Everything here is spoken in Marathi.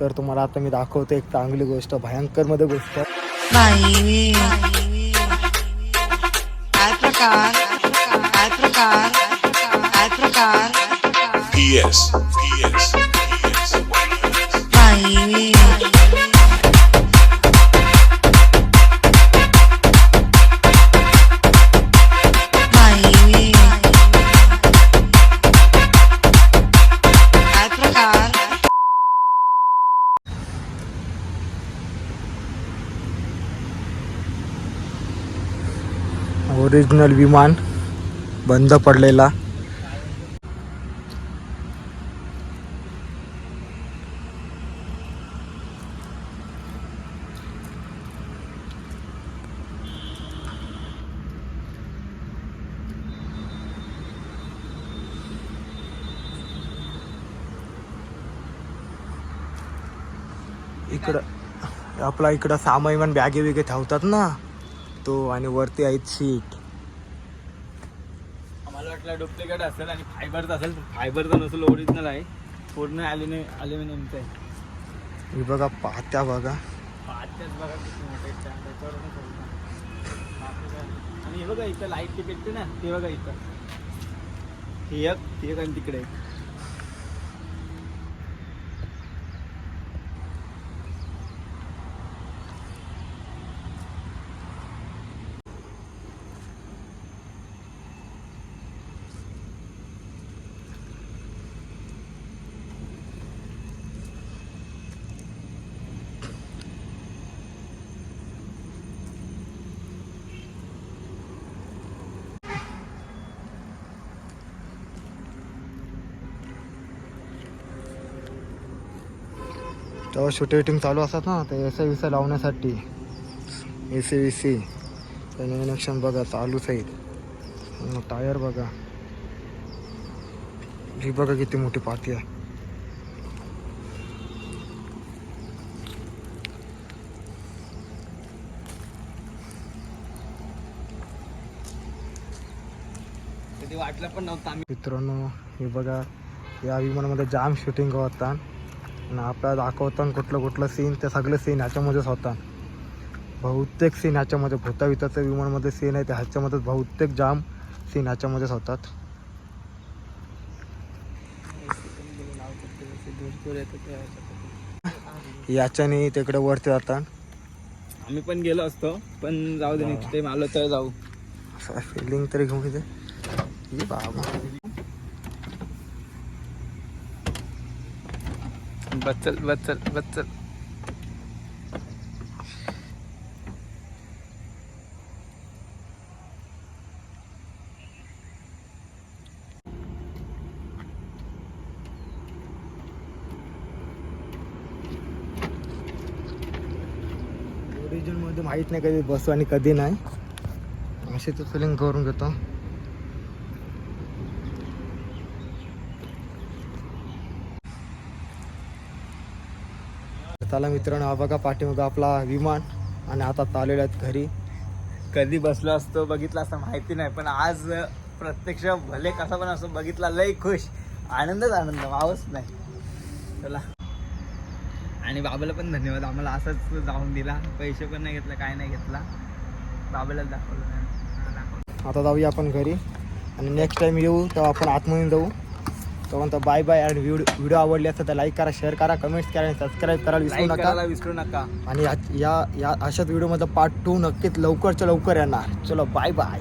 तर तुम्हाला आता मी दाखवतो एक चांगली गोष्ट भयंकरमध्ये गोष्ट प्रकार? ओरिजिनल विमान बंद पडलेला. इकडं आपला इकडं सामान बॅगे बिगे ठेवतात ना तो आणि वरती आहेत सीट. वाटलं डुप्लिकेट असेल आणि फायबरचं असेल फायबरचं नसेल ओरिजिनल आहे. पूर्ण ॲल्युमिनियम ॲल्युमिनियमचं आहे. ही बघा पात्या बघा. आत्ताच बघा किती मोठे. आणि हे बघा इथं लाइट ती पेटते ना ते बघा इथं. ही एक ती एक आणि तिकडे एक. तेव्हा शूटिंग चालू असतात ना ते एस आय लावण्यासाठी. ए सी व्ही सी त्याने कनेक्शन बघा चालूच आहेत मग टायर बघा. ही बघा किती मोठी पाती आहे. वाटलं पण नव्हतं मित्रांनो हे बघा या विमानामध्ये जाम शूटिंग होतात. आणि आपल्याला दाखवतात कुठलं कुठलं सीन ते सगळे सीन ह्याच्यामध्येच होतात बहुतेक सीन ह्याच्यामध्ये भूताविताचं विमानमध्ये सीन आहे ते ह्याच्यामध्ये बहुतेक जाम सीन ह्याच्यामध्येच होतात. याच्याने तिकडे वरती जातात आम्ही पण गेलो असतो पण जाऊ दे नेक्स्ट टाइम आलो तर जाऊ. असं फिलिंग तरी घेऊ तिथे ये बाबा. बच्चल बच्चल बच्चल. ओरिजिनमध्ये माहीत नाही कधी बसू आणि कधी नाही. अशी तो फिलिंग करून घेतो. चला मित्रांनो हा बघा पाठीमागं आपला विमान आणि आता चाललेलो आहेत घरी. कधी बसलो असतो बघितलं असं माहिती नाही पण आज प्रत्यक्ष भले कसा पण असतो बघितला लय खुश. आनंदच आनंद वावच नाही. चला. आणि बाबाला पण धन्यवाद आम्हाला असंच जाऊन दिला. पैसे पण नाही घेतला काय नाही घेतला. बाबालाच दाखवलं आता जाऊया आपण घरी. आणि नेक्स्ट टाइम येऊ तेव्हा आपण आतमध्ये जाऊ. तोपर्यंत बाय बाय. आणि व्हिडिओ आवडली असेल तर लाईक करा शेअर करा कमेंट्स करा आणि सबस्क्राईब करायला विसरू नका. विसरू नका. आणि या या या अशाच व्हिडिओमध्ये पार्ट टू नक्कीच लवकरच्या लवकर येणार. चलो बाय बाय